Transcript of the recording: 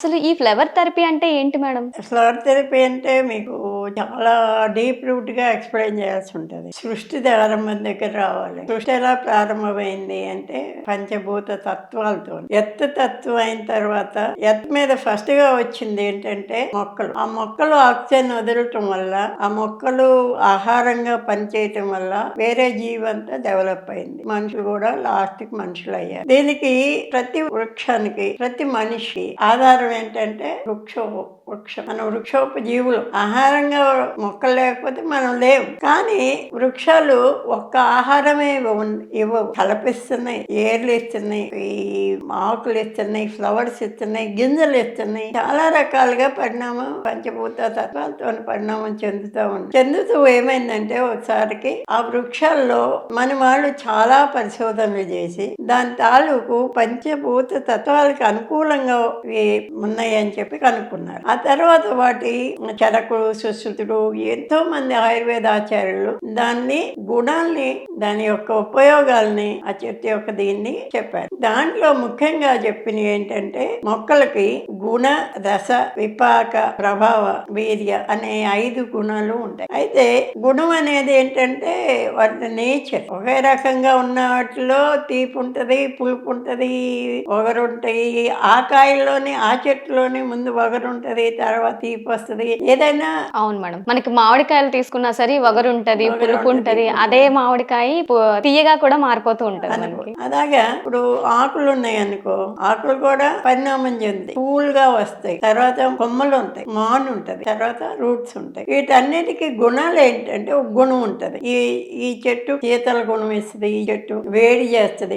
అసలు ఈ flower therapy అంటే ఏంటి మేడం? ఫ్లవర్ థెరపీ అంటే మీకు చాలా డీప్ రూట్గా ఎక్స్ప్లెయిన్ చేయాల్సి ఉంటుంది. సృష్టి ప్రారంభం దగ్గర రావాలి. సృష్టి ఎలా ప్రారంభమైంది అంటే పంచభూత తత్వాలతో ఎత్తు తత్వం అయిన తర్వాత ఎత్ మీద ఫస్ట్గా వచ్చింది ఏంటంటే మొక్కలు. ఆ మొక్కలు ఆక్సిజన్ వదలటం వల్ల ఆ మొక్కలు ఆహారంగా పనిచేయటం వల్ల వేరే జీవంతా డెవలప్ అయింది. మనుషులు కూడా లాస్ట్కి మనుషులు అయ్యారు. దీనికి ప్రతి వృక్షానికి ప్రతి మనిషి ఆధారం ఏంటంటే వృక్షో వృక్షం. మన వృక్షోప జీవులు ఆహారంగా మొక్కలు లేకపోతే మనం లేవు. కానీ వృక్షాలు ఒక్క ఆహారమే ఇవ్వవు. కలపిస్తున్నాయి ఏర్లు ఇస్తున్నాయి ఈ ఆకులు ఇస్తున్నాయి ఫ్లవర్స్ ఇస్తున్నాయి గింజలు ఇస్తున్నాయి. చాలా రకాలుగా పరిణామం పంచభూత తత్వాలతో పరిణామం చెందుతూ ఉంది. చెందుతూ ఏమైందంటే ఒకసారికి ఆ వృక్షాల్లో మన వాళ్ళు చాలా పరిశోధనలు చేసి దాని తాలూకు పంచభూత తత్వాలకు అనుకూలంగా ఉన్నాయని చెప్పి కనుక్కున్నారు. ఆ తర్వాత వాటి చరకుడు సుశ్రుతుడు ఎంతో మంది ఆయుర్వేద ఆచార్యులు దాన్ని గుణాల్ని దాని యొక్క ఉపయోగాల్ని ఆ చెట్టు యొక్క దీన్ని చెప్పారు. దాంట్లో ముఖ్యంగా చెప్పినవి ఏంటంటే మొక్కలకి గుణ రస విపాక ప్రభావ వీర్య అనే ఐదు గుణాలు ఉంటాయి. అయితే గుణం అనేది ఏంటంటే వాటి నేచర్. ఒకే రకంగా ఉన్న వాటిలో తీపి ఉంటది పులుపు ఉంటది ఒగరుంటాయి ఆ కాయల్లోని ఆ చెట్టులోని ముందు ఒగరు తర్వాత తీపి వస్తుంది ఏదైనా అవును. మేడం. మనకి మామిడికాయలు తీసుకున్నా సరే వగరు ఉంటది పులుపు ఉంటది. అదే మామిడికాయ తీయగా కూడా మారిపోతూ ఉంటది మనకి. అలాగా ఇప్పుడు ఆకులు ఉన్నాయి అనుకో ఆకులు కూడా పరిణామం చెంది పూల్గా వస్తాయి. తర్వాత కొమ్మలు ఉంటాయి మాన్ ఉంటది తర్వాత రూట్స్ ఉంటాయి. వీటన్నిటికీ గుణాలు ఏంటంటే ఒక గుణం ఉంటది. ఈ ఈ చెట్టు శీతల గుణం ఇస్తుంది ఈ చెట్టు వేడి చేస్తుంది